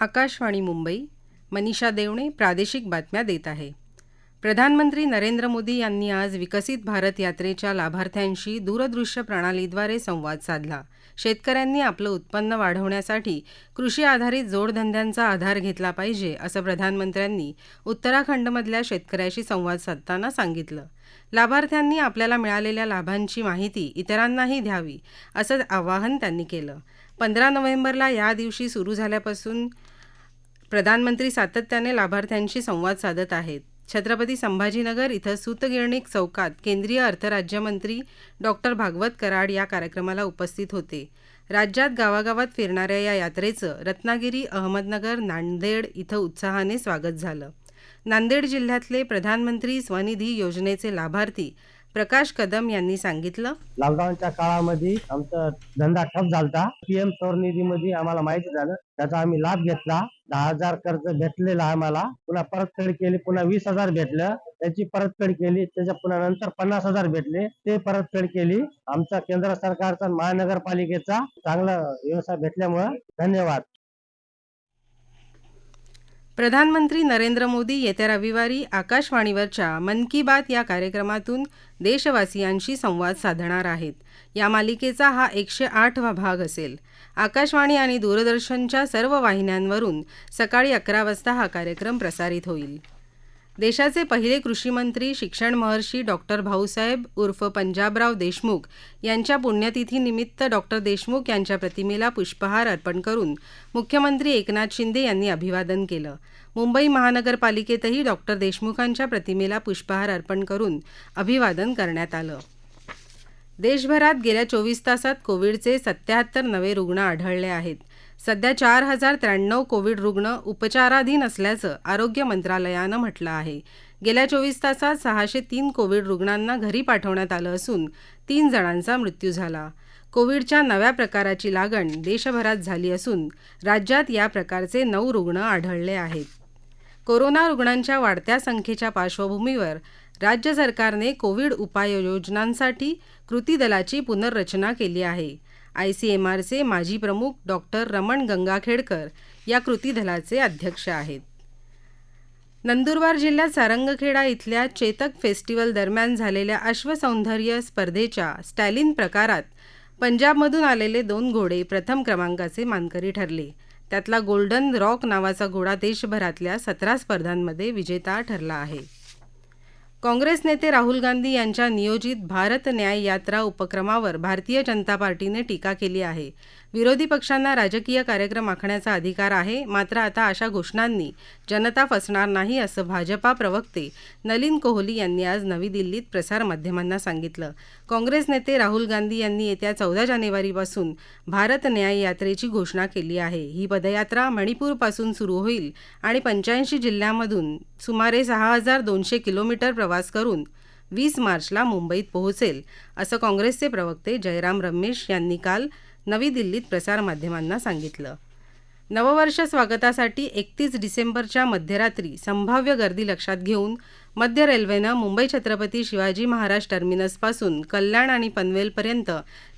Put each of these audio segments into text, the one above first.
आकाशवाणी मुंबई मनीषा देवणे प्रादेशिक बातम्या देत आहे. प्रधानमंत्री नरेंद्र मोदी यांनी आज विकसित भारत यात्रेच्या लाभार्थ्यांशी दूरदृश्य प्रणालीद्वारे संवाद साधला. शेतकऱ्यांनी आपलं उत्पन्न वाढवण्यासाठी कृषी आधारित जोडधंद्यांचा आधार घेतला पाहिजे असं प्रधानमंत्र्यांनी उत्तराखंडमधल्या शेतकऱ्याशी संवाद साधताना सांगितलं. लाभार्थ्यांनी आपल्याला मिळालेल्या लाभांची माहिती इतरांनाही द्यावी असं आवाहन त्यांनी केलं. पंधरा नोव्हेंबरला या दिवशी सुरू झाल्यापासून प्रधानमंत्री सातत्याने लाभार्थ्यांशी संवाद साधत आहेत. छत्रपती संभाजीनगर इथं सूतगिरणी चौकात केंद्रीय अर्थराज्यमंत्री डॉक्टर भागवत कराड या कार्यक्रमाला उपस्थित होते. राज्यात गावागावात फिरणाऱ्या या यात्रेचं रत्नागिरी अहमदनगर नांदेड इथं उत्साहाने स्वागत झालं. नांदेड जिल्ह्यातले प्रधानमंत्री स्वनिधी योजनेचे लाभार्थी प्रकाश कदम यांनी सांगितलं. लॉकडाऊनच्या काळामध्ये आमचा धंदा ठप झालता. पीएम सौर निधीमध्ये आम्हाला माहिती झालं. त्याचा आम्ही लाभ घेतला. दहा हजार कर्ज भेटलेला आम्हाला. पुन्हा परतफेड केली. पुन्हा वीस हजार भेटलं. त्याची परतफेड केली. त्याच्या पुन्हा नंतर पन्नास हजार भेटले. ते परतफेड केली. आमचा केंद्र सरकारचा महानगरपालिकेचा चांगला व्यवसाय भेटल्यामुळं धन्यवाद. प्रधानमंत्री नरेंद्र मोदी येत्या रविवारी आकाशवाणीवरच्या मन की बात या कार्यक्रमातून देशवासियांशी संवाद साधणार आहेत. या मालिकेचा हा एकशे आठवा भाग असेल. आकाशवाणी आणि दूरदर्शनच्या सर्व वाहिन्यांवरून सकाळी अकरा वाजता हा कार्यक्रम प्रसारित होईल. देशाचे पहिले कृषीमंत्री शिक्षण महर्षी डॉक्टर भाऊसाहेब उर्फ पंजाबराव देशमुख यांच्या पुण्यतिथीनिमित्त डॉक्टर देशमुख यांच्या प्रतिमेला पुष्पहार अर्पण करून मुख्यमंत्री एकनाथ शिंदे यांनी अभिवादन केलं. मुंबई महानगरपालिकेतही डॉक्टर देशमुखांच्या प्रतिमेला पुष्पहार अर्पण करून अभिवादन करण्यात आलं. देशभरात गेल्या चोवीस तासात कोविडचे सत्याहत्तर नवे रुग्ण आढळले आहेत. सध्या चार हजार त्र्याण्णव कोविड रुग्ण उपचाराधीन असल्याचं आरोग्य मंत्रालयानं म्हटलं आहे. गेल्या चोवीस तासात सहाशे तीन कोविड रुग्णांना घरी पाठवण्यात आलं असून तीन जणांचा मृत्यू झाला. कोविडच्या नव्या प्रकाराची लागण देशभरात झाली असून राज्यात या प्रकारचे नऊ रुग्ण आढळले आहेत. कोरोना रुग्णांच्या वाढत्या संख्येच्या पार्श्वभूमीवर राज्य सरकारने कोविड उपाययोजनांसाठी कृती दलाची पुनर्रचना केली आहे. आयसीएमआरचे माजी प्रमुख डॉक्टर रमण गंगाखेडकर या कृती दलाचे अध्यक्ष आहेत. नंदुरबार जिल्ह्यात सारंगखेडा इथल्या चेतक फेस्टिवल दरम्यान झालेल्या अश्वसौंदर्य स्पर्धेच्या स्टॅलिन प्रकारात पंजाबमधून आलेले दोन घोडे प्रथम क्रमांकाचे मानकरी ठरले. त्यातला गोल्डन रॉक नावाचा घोडा देशभरातल्या सतरा स्पर्धांमध्ये विजेता ठरला आहे. काँग्रेस नेते राहुल गांधी यांच्या नियोजित भारत न्याय यात्रा उपक्रमावर भारतीय जनता पार्टीने टीका केली आहे. विरोधी पक्षांना राजकीय कार्यक्रम आखण्याचा अधिकार आहे. मात्र आता अशा घोषणांनी जनता फसणार नाही असं भाजपा प्रवक्ते नलिन कोहली यांनी आज नवी दिल्लीत प्रसारमाध्यमांना सांगितलं. काँग्रेस नेते राहुल गांधी यांनी येत्या चौदा जानेवारीपासून भारत न्याय यात्रेची घोषणा केली आहे. ही पदयात्रा मणिपूरपासून सुरू होईल आणि पंच्याऐंशी जिल्ह्यांमधून सुमारे सहा हजार दोनशे किलोमीटर प्रवास करून वीस मार्चला मुंबईत पोहोचेल असं काँग्रेसचे प्रवक्ते जयराम रमेश यांनी काल नवी दिल्लीत प्रसारमाध्यमांना सांगितलं. नववर्ष स्वागतासाठी एकतीस डिसेंबरच्या मध्यरात्री संभाव्य गर्दी लक्षात घेऊन मध्य रेल्वेनं मुंबई छत्रपती शिवाजी महाराज टर्मिनसपासून कल्याण आणि पनवेलपर्यंत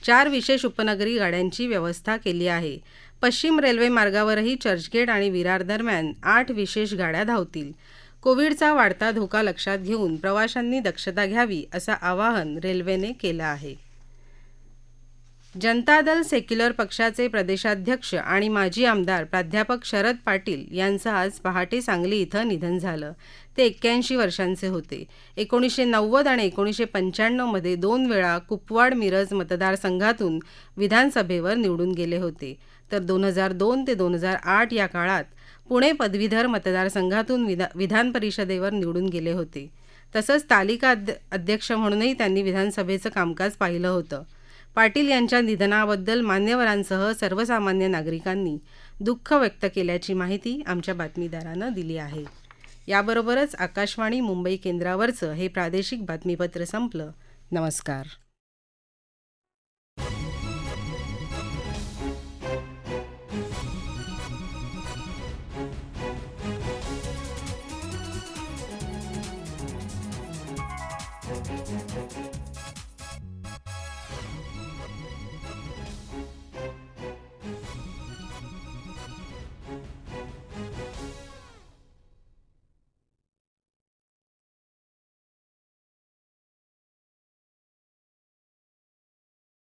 चार विशेष उपनगरी गाड्यांची व्यवस्था केली आहे. पश्चिम रेल्वे मार्गावरही चर्चगेट आणि विरार दरम्यान आठ विशेष गाड्या धावतील. कोविडचा वाढता धोका लक्षात घेऊन प्रवाशांनी दक्षता घ्यावी असं आवाहन रेल्वेने केलं आहे. जनता दल सेक्युलर पक्षाचे प्रदेशाध्यक्ष आणि माजी आमदार प्राध्यापक शरद पाटील यांचं आज पहाटे सांगली इथं निधन झालं. ते एक्क्याऐंशी वर्षांचे होते. एकोणीसशे नव्वद आणि एकोणीसशे पंच्याण्णवमध्ये दोन वेळा कुपवाड मिरज मतदारसंघातून विधानसभेवर निवडून गेले होते. तर दोन हजार दोन ते दोन हजार आठ या काळात पुणे पदवीधर मतदारसंघातून विधा विधान परिषदेवर निवडून गेले होते. तसंच तालिका अध्यक्ष म्हणूनही त्यांनी विधानसभेचं कामकाज पाहिलं होतं. पाटील यांच्या निधनाबद्दल मान्यवरांसह सर्वसामान्य नागरिकांनी दुःख व्यक्त केल्याची माहिती आमच्या बातमीदारानं दिली आहे. याबरोबरच आकाशवाणी मुंबई केंद्रावरचं हे प्रादेशिक बातमीपत्र संपलं. नमस्कार.